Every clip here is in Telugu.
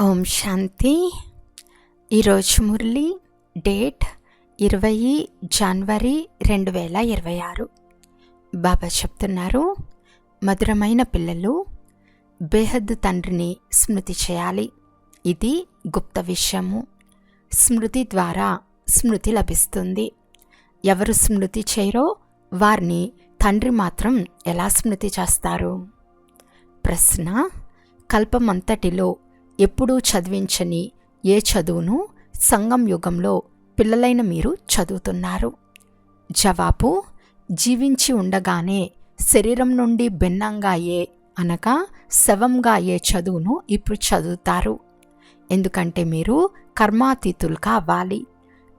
ఓం శాంతి. ఈరోజు మురళి డేట్ ఇరవై జనవరి రెండు వేల ఇరవై ఆరు. బాబా చెప్తున్నారు మధురమైన పిల్లలు బేహద్ తండ్రిని స్మృతి చేయాలి. ఇది గుప్త విషయము. స్మృతి ద్వారా స్మృతి లభిస్తుంది. ఎవరు స్మృతి చేయరో వారిని తండ్రి మాత్రం ఎలా స్మృతి చేస్తారు? ప్రశ్న కల్పమంతటిలో ఎప్పుడూ చదివించని ఏ చదువును సంగం యుగంలో పిల్లలైన మీరు చదువుతున్నారు. జవాబు జీవించి ఉండగానే శరీరం నుండి భిన్నంగా అయ్యే అనగా శవంగా అయ్యే చదువును ఇప్పుడు చదువుతారు. ఎందుకంటే మీరు కర్మాతీతులు కావాలి.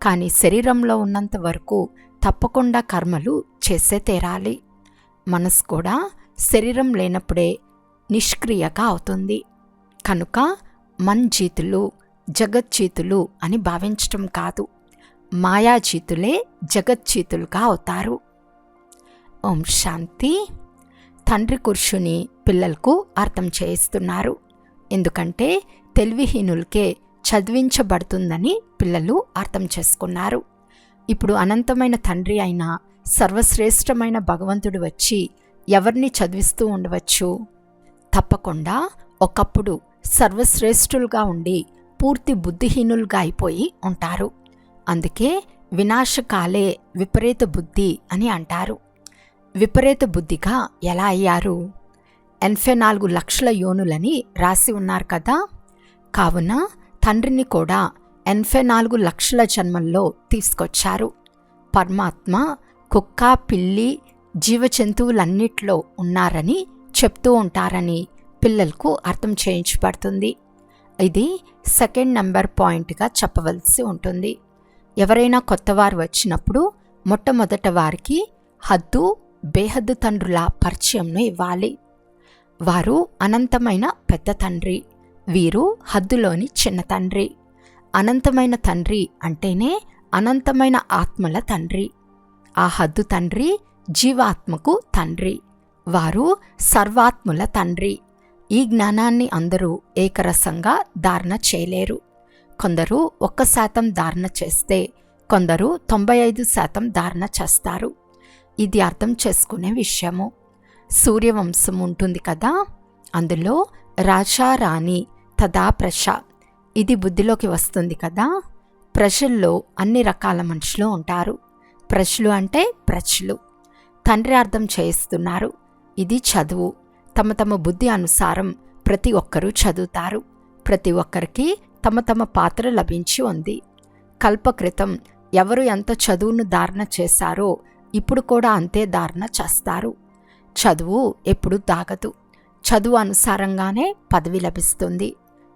కానీ శరీరంలో ఉన్నంత వరకు తప్పకుండా కర్మలు చేసే తీరాలి. మనసు కూడా శరీరం లేనప్పుడే నిష్క్రియగా అవుతుంది. కనుక మన్ మన్జీతులు జగజ్జీతులు అని భావించటం కాదు. మాయాజీతులే జగజ్జీతులుగా అవుతారు. ఓం శాంతి. తండ్రి కుర్షుని పిల్లలకు అర్థం చేయిస్తున్నారు. ఎందుకంటే తెలివిహీనులకే చదివించబడుతుందని పిల్లలు అర్థం చేసుకున్నారు. ఇప్పుడు అనంతమైన తండ్రి అయిన సర్వశ్రేష్టమైన భగవంతుడు వచ్చి ఎవరిని చదివిస్తూ ఉండవచ్చు? తప్పకుండా ఒకప్పుడు సర్వశ్రేష్ఠులుగా ఉండి పూర్తి బుద్ధిహీనులుగా అయిపోయి ఉంటారు. అందుకే వినాశకాలే విపరీత బుద్ధి అని అంటారు. విపరీత బుద్ధిగా ఎలా అయ్యారు? ఎనభై నాలుగు లక్షల యోనులని రాసి ఉన్నారు కదా. కావున తండ్రిని కూడా ఎనభై నాలుగు లక్షల జన్మల్లో తీసుకొచ్చారు. పరమాత్మ కుక్క పిల్లి జీవజంతువులన్నిట్లో ఉన్నారని చెప్తూ ఉంటారని పిల్లలకు అర్థం చేయించబడుతుంది. ఇది సెకండ్ నెంబర్ పాయింట్గా చెప్పవలసి ఉంటుంది. ఎవరైనా కొత్తవారు వచ్చినప్పుడు మొట్టమొదట వారికి హద్దు బేహద్దు తండ్రుల పరిచయంను ఇవ్వాలి. వారు అనంతమైన పెద్ద తండ్రి వీరు హద్దులోని చిన్న తండ్రి. అనంతమైన తండ్రి అంటేనే అనంతమైన ఆత్మల తండ్రి. ఆ హద్దు తండ్రి జీవాత్మకు తండ్రి. వారు సర్వాత్ముల తండ్రి. ఈ జ్ఞానాన్ని అందరూ ఏకరసంగా ధారణ చేయలేరు. కొందరు ఒక్క శాతం ధారణ చేస్తే కొందరు తొంభై ఐదు శాతం ధారణ చేస్తారు. ఇది అర్థం చేసుకునే విషయము. సూర్యవంశం ఉంటుంది కదా? అందులో రాజా రాణి తదా ప్రశ ఇది బుద్ధిలోకి వస్తుంది కదా? ప్రజల్లో అన్ని రకాల మనుషులు ఉంటారు. ప్రజలు అంటే ప్రజలు. తండ్రి అర్థం చేయిస్తున్నారు. ఇది చదువు. తమ తమ బుద్ధి అనుసారం ప్రతి ఒక్కరూ చదువుతారు. ప్రతి ఒక్కరికి తమ తమ పాత్ర లభించి ఉంది. కల్పకృతం ఎవరు ఎంత చదువును ధారణ చేశారో ఇప్పుడు కూడా అంతే ధారణ చేస్తారు. చదువు ఎప్పుడు దాగదు చదువు అనుసారంగానే పదవి లభిస్తుంది.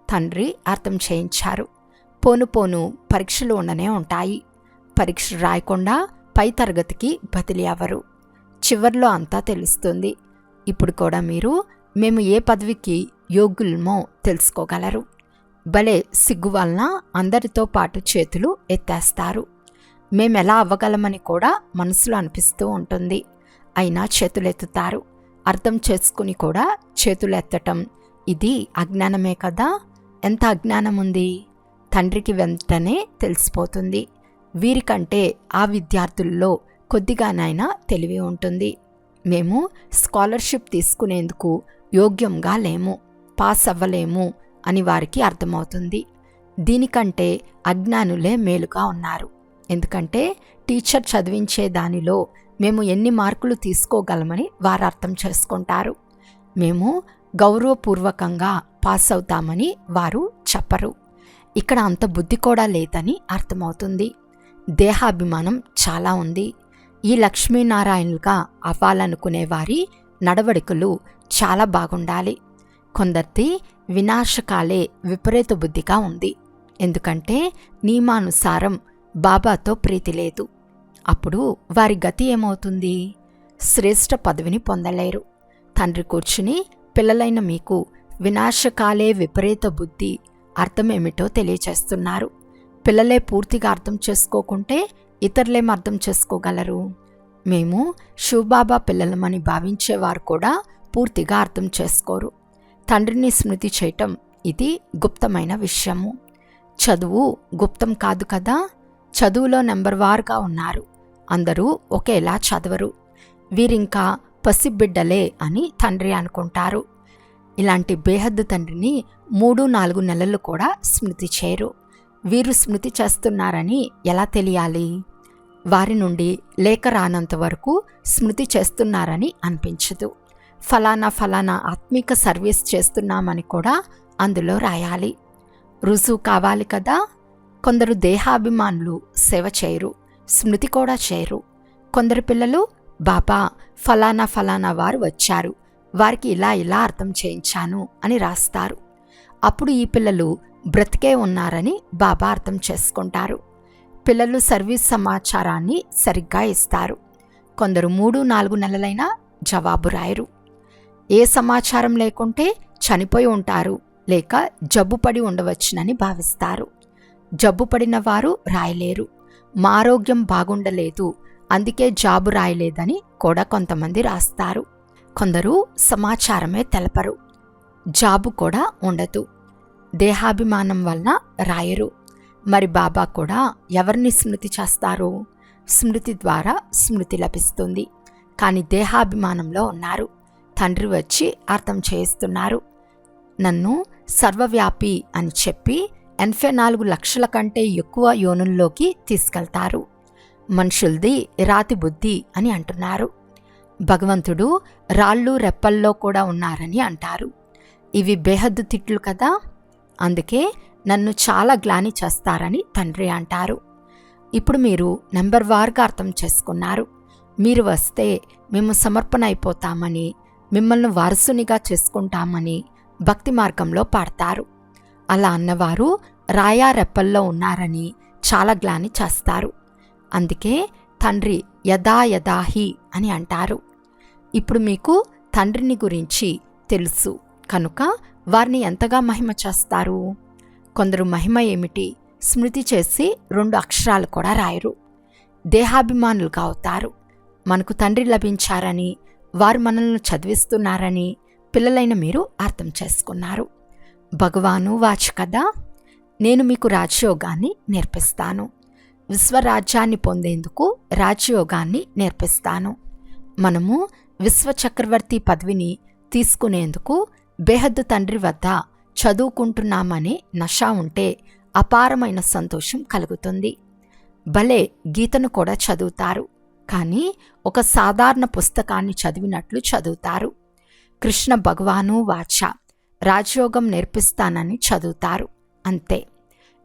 తండ్రి అర్థం చేయించారు. పోను పోను పరీక్షలు ఉండనే ఉంటాయి. పరీక్ష రాయకుండా పై తరగతికి బదిలీ అవ్వరు. చివర్లో అంతా తెలుస్తుంది. ఇప్పుడు కూడా మీరు మేము ఏ పదవికి యోగ్యులమో తెలుసుకోగలరు. భలే సిగ్గు వలన అందరితో పాటు చేతులు ఎత్తేస్తారు. మేము ఎలా అవ్వగలమని కూడా మనసులో అనిపిస్తూ ఉంటుంది. అయినా చేతులెత్తుతారు. అర్థం చేసుకుని కూడా చేతులు ఎత్తటం ఇది అజ్ఞానమే కదా? ఎంత అజ్ఞానం ఉంది? తండ్రికి వెంటనే తెలిసిపోతుంది. వీరికంటే ఆ విద్యార్థుల్లో కొద్దిగానైనా తెలివి ఉంటుంది. మేము స్కాలర్షిప్ తీసుకునేందుకు యోగ్యంగా లేము పాస్ అవ్వలేము అని వారికి అర్థమవుతుంది. దీనికంటే అజ్ఞానులే మేలుగా ఉన్నారు. ఎందుకంటే టీచర్ చదివించే దానిలో మేము ఎన్ని మార్కులు తీసుకోగలమని వారు అర్థం చేసుకుంటారు. మేము గౌరవపూర్వకంగా పాస్ అవుతామని వారు చెప్పరు. ఇక్కడ అంత బుద్ధి కూడా లేదని అర్థమవుతుంది. దేహాభిమానం చాలా ఉంది. ఈ లక్ష్మీనారాయణులుగా అవ్వాలనుకునే వారి నడవడికలు చాలా బాగుండాలి. కొందరిది వినాశకాలే విపరీత బుద్ధిగా ఉంది. ఎందుకంటే నియమానుసారం బాబాతో ప్రీతి లేదు. అప్పుడు వారి గతి ఏమవుతుంది? శ్రేష్ఠ పదవిని పొందలేరు. తండ్రి కూర్చుని పిల్లలైన మీకు వినాశకాలే విపరీత బుద్ధి అర్థమేమిటో తెలియచేస్తున్నారు. పిల్లలే పూర్తిగా అర్థం చేసుకోకుంటే ఇతరులేం అర్థం చేసుకోగలరు? మేము శివబాబా పిల్లలమని భావించేవారు కూడా పూర్తిగా అర్థం చేసుకోరు. తండ్రిని స్మృతి చేయటం ఇది గుప్తమైన విషయము. చదువు గుప్తం కాదు కదా? చదువులో నెంబర్ వారుగా ఉన్నారు. అందరూ ఒకేలా చదవరు. వీరింకా పసిబిడ్డలే అని తండ్రి అనుకుంటారు. ఇలాంటి బేహద్దు తండ్రిని మూడు నాలుగు నెలలు కూడా స్మృతి చేయరు. వీరు స్మృతి చేస్తున్నారని ఎలా తెలియాలి? వారి నుండి లేఖ రానంత వరకు స్మృతి చేస్తున్నారని అనిపించదు. ఫలానా ఫలానా ఆత్మిక సర్వీస్ చేస్తున్నామని కూడా అందులో రాయాలి. రుజువు కావాలి కదా. కొందరు దేహాభిమానులు సేవ చేయరు స్మృతి కూడా చేయరు. కొందరు పిల్లలు బాబా ఫలానా ఫలానా వారు వచ్చారు. వారికి ఇలా ఇలా అర్థం చేయించాను అని రాస్తారు. అప్పుడు ఈ పిల్లలు బ్రతికే ఉన్నారని బాబా అర్థం చేసుకుంటారు. పిల్లలు సర్వీస్ సమాచారాన్ని సరిగ్గా ఇస్తారు. కొందరు మూడు నాలుగు నెలలైనా జవాబు రాయరు. ఏ సమాచారం లేకుంటే చనిపోయి ఉంటారు లేక జబ్బుపడి ఉండవచ్చునని భావిస్తారు. జబ్బుపడిన వారు రాయలేరు. మా ఆరోగ్యం బాగుండలేదు అందుకే జాబు రాయలేదని కూడా కొంతమంది రాస్తారు. కొందరు సమాచారమే తెలపరు. జాబు కూడా ఉండదు. దేహాభిమానం వలన రాయరు. మరి బాబా కూడా ఎవరిని స్మృతి చేస్తారు? స్మృతి ద్వారా స్మృతి లభిస్తుంది. కానీ దేహాభిమానంలో ఉన్నారు. తండ్రి వచ్చి అర్థం చేయిస్తున్నారు. నన్ను సర్వవ్యాపి అని చెప్పి ఎనభై నాలుగు లక్షల కంటే ఎక్కువ యోనుల్లోకి తీసుకెళ్తారు. మనుషులది రాతి బుద్ధి అని అంటున్నారు. భగవంతుడు రాళ్ళు రెప్పల్లో కూడా ఉన్నారని అంటారు. ఇవి బేహద్దు తిట్లు కదా? అందుకే నన్ను చాలా గ్లాని చేస్తారని తండ్రి అంటారు. ఇప్పుడు మీరు నెంబర్ వార్గా అర్థం చేసుకున్నారు. మీరు వస్తే మేము సమర్పణ అయిపోతామని మిమ్మల్ని వారసునిగా చేసుకుంటామని భక్తి మార్గంలో పాడతారు. అలా అన్నవారు రాయా రెప్పల్లో ఉన్నారని చాలా గ్లాని చేస్తారు. అందుకే తండ్రి యదా యదాహి అని అంటారు. ఇప్పుడు మీకు తండ్రిని గురించి తెలుసు. కనుక వారిని ఎంతగా మహిమ చేస్తారు? కొందరు మహిమ ఏమిటి? స్మృతి చేసి రెండు అక్షరాలు కూడా రాయరు. దేహాభిమానులుగా అవుతారు మనకు తండ్రి లభించారని వారు మనల్ని చదివిస్తున్నారని పిల్లలైన మీరు అర్థం చేసుకున్నారు. భగవాను వాచ్ కదా? నేను మీకు రాజయోగాన్ని నేర్పిస్తాను. విశ్వరాజ్యాన్ని పొందేందుకు రాజయోగాన్ని నేర్పిస్తాను. మనము విశ్వచక్రవర్తి పదవిని తీసుకునేందుకు బేహద్దు తండ్రి వద్ద చదువుకుంటున్నామనే నష ఉంటే అపారమైన సంతోషం కలుగుతుంది. భలే గీతను కూడా చదువుతారు. కానీ ఒక సాధారణ పుస్తకాన్ని చదివినట్లు చదువుతారు. కృష్ణ భగవాను వాచ రాజయోగం నేర్పిస్తానని చదువుతారు. అంతే.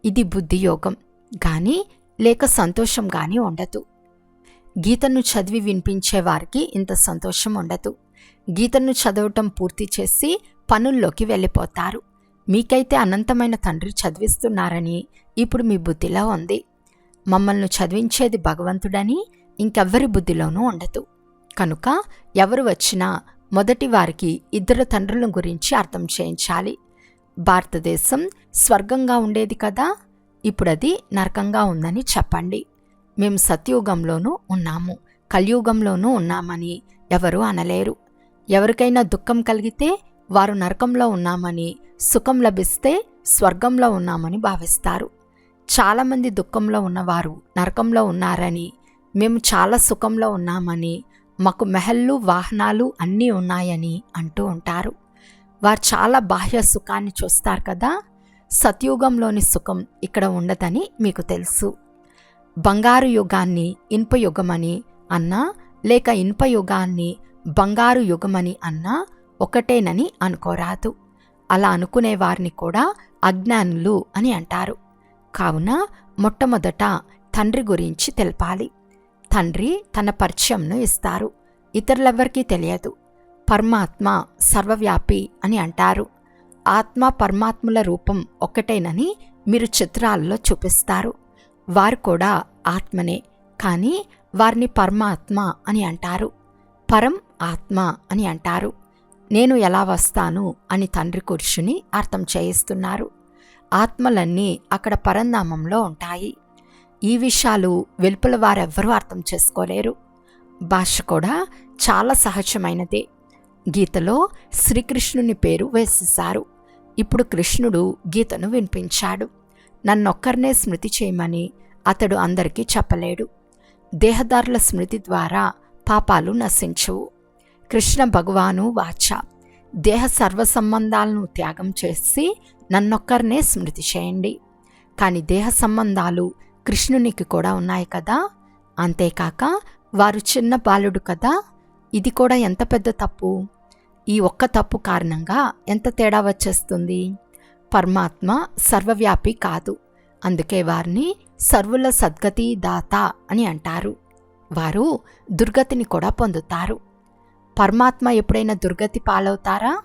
ఇది బుద్ధియోగం. కానీ లేక సంతోషం కానీ ఉండదు. గీతను చదివి వినిపించే వారికి ఇంత సంతోషం ఉండదు. గీతను చదవటం పూర్తి చేసి పనుల్లోకి వెళ్ళిపోతారు. మీకైతే అనంతమైన తండ్రి చదివిస్తున్నారని ఇప్పుడు మీ బుద్ధిలో ఉంది. మమ్మల్ని చదివించేది భగవంతుడని ఇంకెవ్వరి బుద్ధిలోనూ ఉండదు. కనుక ఎవరు వచ్చినా మొదటి వారికి ఇద్దరు తండ్రుల గురించి అర్థం చేయించాలి. భారతదేశం స్వర్గంగా ఉండేది కదా ఇప్పుడది నరకంగా ఉందని చెప్పండి. మేము సత్యుగంలోనూ ఉన్నాము కలియుగంలోనూ ఉన్నామని ఎవరూ అనలేరు. ఎవరికైనా దుఃఖం కలిగితే వారు నరకంలో ఉన్నామని సుఖం లభిస్తే స్వర్గంలో ఉన్నామని భావిస్తారు. చాలామంది దుఃఖంలో ఉన్నవారు నరకంలో ఉన్నారని మేము చాలా సుఖంలో ఉన్నామని మాకు మెహల్లు వాహనాలు అన్నీ ఉన్నాయని అంటూ ఉంటారు. వారు చాలా బాహ్య సుఖాన్ని చూస్తారు కదా? సత్యుగంలోని సుఖం ఇక్కడ ఉండదని మీకు తెలుసు. బంగారు యుగాన్ని ఇనుప యుగమని అన్నా లేక ఇనుప యుగాన్ని బంగారు యుగమని అన్నా ఒకటేనని అనుకోరాదు. అలా అనుకునే వారిని కూడా అజ్ఞానులు అని అంటారు. కావున మొట్టమొదట తండ్రి గురించి తెలపాలి. తండ్రి తన పరిచయంను ఇస్తారు. ఇతరులెవ్వరికీ తెలియదు. పరమాత్మ సర్వవ్యాపి అని అంటారు. ఆత్మ పరమాత్ముల రూపం ఒక్కటేనని మీరు చిత్రాల్లో చూపిస్తారు. వారు కూడా ఆత్మనే కానీ వారిని పరమాత్మ అని అంటారు. పరం ఆత్మ అని అంటారు. నేను ఎలా వస్తాను అని తండ్రి కూర్చుని అర్థం చేయిస్తున్నారు. ఆత్మలన్నీ అక్కడ పరంధామంలో ఉంటాయి. ఈ విషయాలు వెలుపల వారెవ్వరూ అర్థం చేసుకోలేరు. భాష కూడా చాలా సహజమైనదే. గీతలో శ్రీకృష్ణుని పేరు వేసేశారు. ఇప్పుడు కృష్ణుడు గీతను వినిపించాడు. నన్నొక్కరినే స్మృతి చేయమని అతడు అందరికీ చెప్పలేడు. దేహదారుల స్మృతి ద్వారా పాపాలు నశించవు. కృష్ణ భగవాను వాచ. దేహ సర్వ సంబంధాలను త్యాగం చేసి నన్నొక్కరినే స్మృతి చేయండి. కానీ దేహ సంబంధాలు కృష్ణునికి కూడా ఉన్నాయి కదా? అంతేకాక వారు చిన్న బాలుడు కదా? ఇది కూడా ఎంత పెద్ద తప్పు? ఈ ఒక్క తప్పు కారణంగా ఎంత తేడా వచ్చేస్తుంది? పరమాత్మ సర్వవ్యాపి కాదు. అందుకే వారిని సర్వుల సద్గతి దాత అని అంటారు. వారు దుర్గతిని కూడా పొందుతారు. పరమాత్మ ఎప్పుడైనా దుర్గతి పాలవుతారా?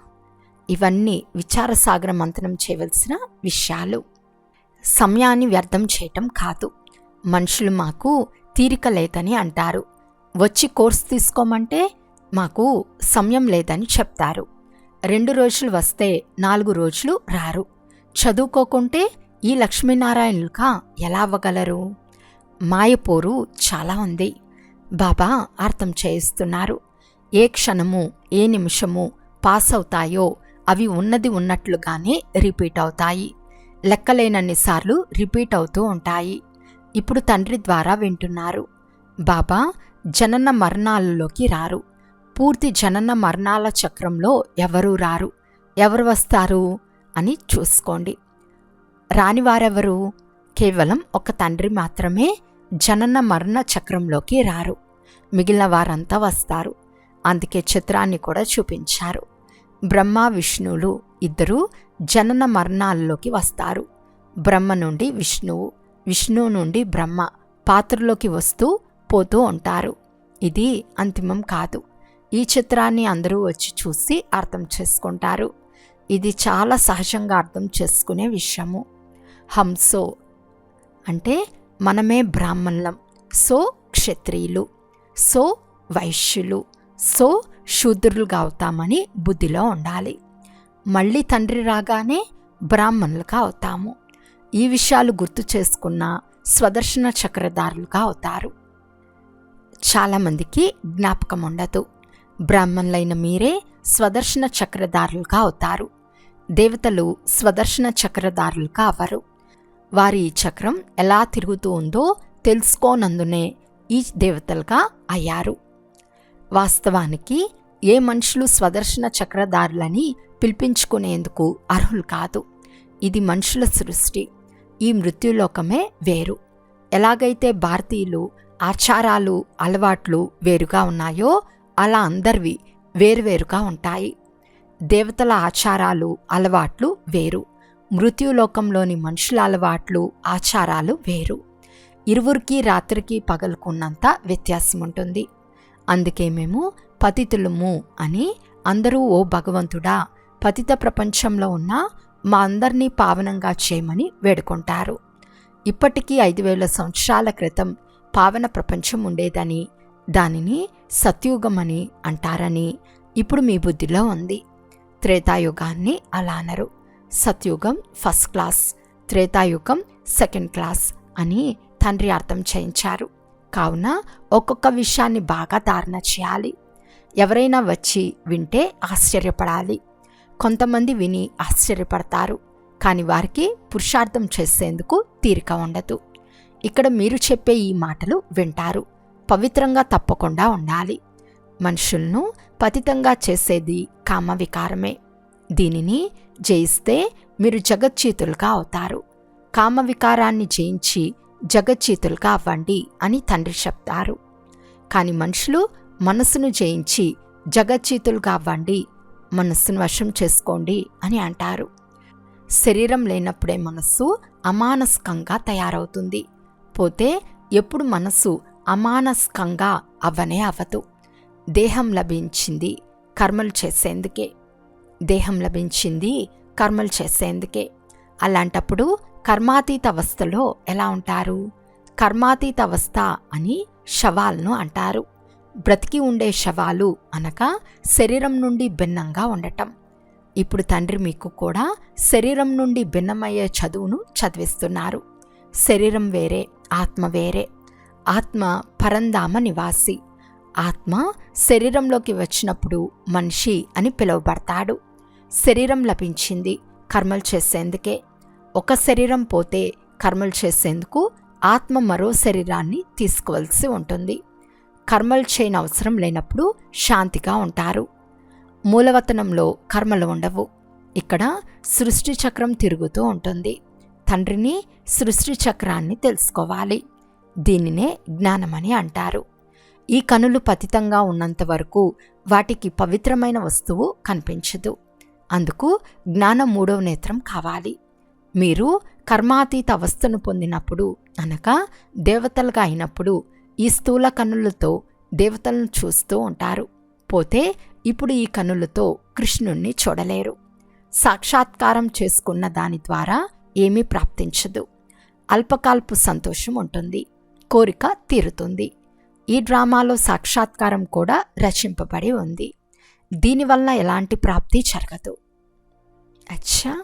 ఇవన్నీ విచారసాగర మంతనం చేయవలసిన విషయాలు. సమయాన్ని వ్యర్థం చేయటం కాదు. మనుషులు మాకు తీరిక లేదని అంటారు. వచ్చి కోర్స్ తీసుకోమంటే మాకు సమయం లేదని చెప్తారు. రెండు రోజులు వస్తే నాలుగు రోజులు రారు. చదువుకోకుంటే ఈ లక్ష్మీనారాయణులుగా ఎలా అవ్వగలరు? మాయపోరు చాలా ఉంది. బాబా అర్థం చేయిస్తున్నారు. ఏ క్షణము ఏ నిమిషము పాస్ అవుతాయో అవి ఉన్నది ఉన్నట్లుగానే రిపీట్ అవుతాయి. లెక్కలేనన్నిసార్లు రిపీట్ అవుతూ ఉంటాయి. ఇప్పుడు తండ్రి ద్వారా వింటున్నారు. బాబా జనన మరణాలలోకి రారు. పూర్తి జనన మరణాల చక్రంలో ఎవరూ రారు? ఎవరు వస్తారు? అని చూసుకోండి. రానివారెవరు? కేవలం ఒక తండ్రి మాత్రమే జనన మరణ చక్రంలోకి రారు. మిగిలిన వారంతా వస్తారు. అందుకే చిత్రాన్ని కూడా చూపించారు. బ్రహ్మ విష్ణువులు ఇద్దరూ జనన మరణాల్లోకి వస్తారు. బ్రహ్మ నుండి విష్ణువు విష్ణువు నుండి బ్రహ్మ పాత్రలోకి వస్తూ పోతూ ఉంటారు. ఇది అంతిమం కాదు. ఈ చిత్రాన్ని అందరూ వచ్చి చూసి అర్థం చేసుకుంటారు. ఇది చాలా సహజంగా అర్థం చేసుకునే విషయము. హంసో అంటే మనమే బ్రాహ్మణులం. సో క్షత్రియులు. సో వైశ్యులు. సో శూద్రులుగా అవుతామని బుద్ధిలో ఉండాలి. మళ్ళీ తండ్రి రాగానే బ్రాహ్మణులుగా అవుతాము ఈ విషయాలు గుర్తు చేసుకున్న స్వదర్శన చక్రధారులుగా అవుతారు. చాలామందికి జ్ఞాపకం ఉండదు. బ్రాహ్మణులైన మీరే స్వదర్శన చక్రధారులుగా అవుతారు. దేవతలు స్వదర్శన చక్రధారులుగా అవ్వరు వారి ఈ చక్రం ఎలా తిరుగుతూ ఉందో తెలుసుకోనందునే ఈ దేవతలుగా అయ్యారు. వాస్తవానికి ఏ మనుషులు స్వదర్శన చక్రధారులని పిలిపించుకునేందుకు అర్హులు కాదు. ఇది మనుషుల సృష్టి. ఈ మృత్యులోకమే వేరు. ఎలాగైతే భారతీయులు ఆచారాలు అలవాట్లు వేరుగా ఉన్నాయో అలా అందరివి వేరువేరుగా ఉంటాయి. దేవతల ఆచారాలు అలవాట్లు వేరు. మృత్యులోకంలోని మనుషుల అలవాట్లు ఆచారాలు వేరు. ఇరువురికి రాత్రికి పగలుకున్నంత వ్యత్యాసం ఉంటుంది అందుకే మేము పతితులము అని అందరూ ఓ భగవంతుడా పతిత ప్రపంచంలో ఉన్న మా అందరినీ పావనంగా చేయమని వేడుకుంటారు. ఇప్పటికీ ఐదు వేల సంవత్సరాల క్రితం పావన ప్రపంచం ఉండేదని దానిని సత్యుగమని అంటారని ఇప్పుడు మీ బుద్ధిలో ఉంది. త్రేతాయుగాన్ని అలా అనరు. సత్యుగం ఫస్ట్ క్లాస్ త్రేతాయుగం సెకండ్ క్లాస్ అని తండ్రి అర్థం చేయించారు. కావున ఒక్కొక్క విషయాన్ని బాగా ధారణ చేయాలి. ఎవరైనా వచ్చి వింటే ఆశ్చర్యపడాలి. కొంతమంది విని ఆశ్చర్యపడతారు. కానీ వారికి పురుషార్థం చేసేందుకు తీరిక ఉండదు. ఇక్కడ మీరు చెప్పే ఈ మాటలు వింటారు. పవిత్రంగా తప్పకుండా ఉండాలి. మనుషులను పతితంగా చేసేది కామ వికారమే దీనిని జయిస్తే మీరు జగజ్జీతులుగా అవుతారు. కామ వికారాన్ని జయించి జగజ్జీతులుగా అవ్వండి అని తండ్రి చెప్తారు. కానీ మనుషులు మనస్సును జయించి జగజ్జీతులుగా అవ్వండి మనస్సును వశం చేసుకోండి అని అంటారు. శరీరం లేనప్పుడే మనస్సు అమానస్కంగా తయారవుతుంది. పోతే ఎప్పుడు మనస్సు అమానస్కంగా అవ్వనే అవ్వదు దేహం లభించింది కర్మలు చేసేందుకే. దేహం లభించింది కర్మలు చేసేందుకే. అలాంటప్పుడు కర్మాతీత అవస్థలో ఎలా ఉంటారు? కర్మాతీత అవస్థ అని శవాలను అంటారు. బ్రతికి ఉండే శవాలు అనగా శరీరం నుండి భిన్నంగా ఉండటం. ఇప్పుడు తండ్రి మీకు కూడా శరీరం నుండి భిన్నమయ్యే చదువును చదివిస్తున్నారు. శరీరం వేరే ఆత్మ వేరే. ఆత్మ పరంధామ నివాసి. ఆత్మ శరీరంలోకి వచ్చినప్పుడు మనిషి అని పిలువబడతాడు. శరీరం లభించింది కర్మలు చేసేందుకే. ఒక శరీరం పోతే కర్మలు చేసేందుకు ఆత్మ మరో శరీరాన్ని తీసుకోవాల్సి ఉంటుంది. కర్మలు చేయని అవసరం లేనప్పుడు శాంతిగా ఉంటారు. మూలవతనంలో కర్మలు ఉండవు. ఇక్కడ సృష్టి చక్రం తిరుగుతూ ఉంటుంది. తండ్రిని సృష్టి చక్రాన్ని తెలుసుకోవాలి. దీనినే జ్ఞానమని అంటారు. ఈ కనులు పతితంగా ఉన్నంత వరకు వాటికి పవిత్రమైన వస్తువు కనిపించదు. అందుకు జ్ఞానం మూడవ నేత్రం కావాలి. మీరు కర్మాతీత అవస్థను పొందినప్పుడు అనగా దేవతలుగా అయినప్పుడు ఈ స్థూల కన్నులతో దేవతలను చూస్తూ ఉంటారు. పోతే ఇప్పుడు ఈ కనులతో కృష్ణుణ్ణి చూడలేరు. సాక్షాత్కారం చేసుకున్న దాని ద్వారా ఏమీ ప్రాప్తించదు. అల్పకాల్పు సంతోషం ఉంటుంది. కోరిక తీరుతుంది. ఈ డ్రామాలో సాక్షాత్కారం కూడా రచింపబడి ఉంది. దీనివల్ల ఎలాంటి ప్రాప్తి జరగదు. అచ్చా!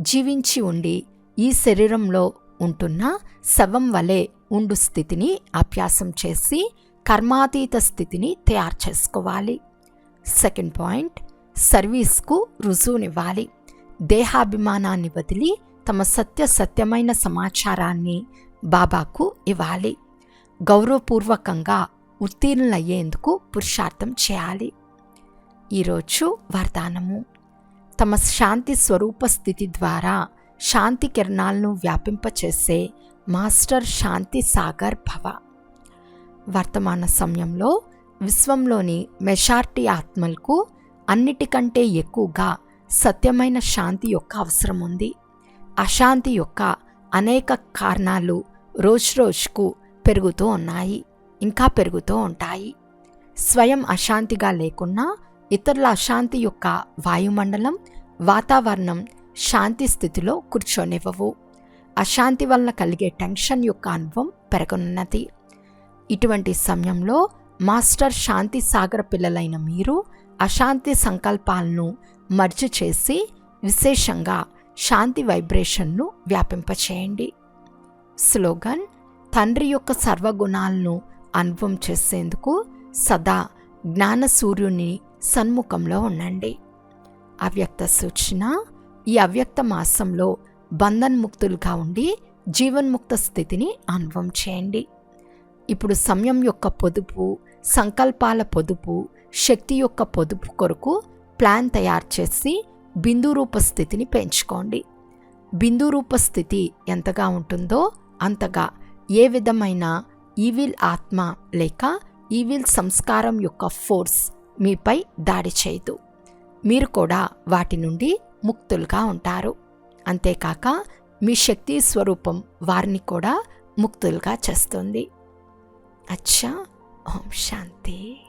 జీవించి ఉండి ఈ శరీరంలో ఉంటున్న శవం వలె ఉండు స్థితిని అభ్యాసం చేసి కర్మాతీత స్థితిని తయారు చేసుకోవాలి. Second point సర్వీస్కు రుజువునివ్వాలి. దేహాభిమానాన్ని వదిలి తమ సత్య సత్యమైన సమాచారాన్ని బాబాకు ఇవ్వాలి. గౌరవపూర్వకంగా ఉత్తీర్ణులయ్యేందుకు పురుషార్థం చేయాలి. ఈరోజు వరదానము తమ శాంతి స్వరూప స్థితి ద్వారా శాంతి కిరణాలను వ్యాపింపచేసే మాస్టర్ శాంతి సాగర్ భవ. వర్తమాన సమయంలో విశ్వంలోని మెషార్టీ ఆత్మలకు అన్నిటికంటే ఎక్కువగా సత్యమైన శాంతి యొక్క అవసరం ఉంది అశాంతి యొక్క అనేక కారణాలు రోజురోజుకు పెరుగుతూ ఉన్నాయి ఇంకా పెరుగుతూ ఉంటాయి. స్వయం అశాంతిగా లేకున్నా ఇతరుల అశాంతి యొక్క వాయుమండలం వాతావరణం శాంతి స్థితిలో కూర్చోనివ్వవు. అశాంతి వలన కలిగే టెన్షన్ యొక్క అనుభవం పెరగనున్నది. ఇటువంటి సమయంలో మాస్టర్ శాంతి సాగర పిల్లలైన మీరు అశాంతి సంకల్పాలను మర్చి చేసి విశేషంగా శాంతి వైబ్రేషన్ను వ్యాపింపచేయండి. స్లోగన్ తండ్రి యొక్క సర్వగుణాలను అనుభవం చేసేందుకు సదా జ్ఞాన సూర్యుని సన్ముఖంలో ఉండండి. అవ్యక్త సూచన ఈ అవ్యక్త మాసంలో బంధన్ముక్తులుగా ఉండి జీవన్ముక్త స్థితిని అనుభవం చేయండి. ఇప్పుడు సమయం యొక్క పొదుపు సంకల్పాల పొదుపు శక్తి యొక్క పొదుపు కొరకు ప్లాన్ తయారు చేసి బిందు రూప స్థితిని పెంచుకోండి. బిందు రూప స్థితి ఎంతగా ఉంటుందో అంతగా ఏ విధమైన ఈవిల్ ఆత్మ లేక ఈవిల్ సంస్కారం యొక్క ఫోర్స్ మీపై దాడి చేయదు. మీరు కూడా వాటి నుండి ముక్తులుగా ఉంటారు. అంతేకాక మీ శక్తి స్వరూపం వారిని కూడా ముక్తులుగా చేస్తుంది. అచ్చా ఓం శాంతి.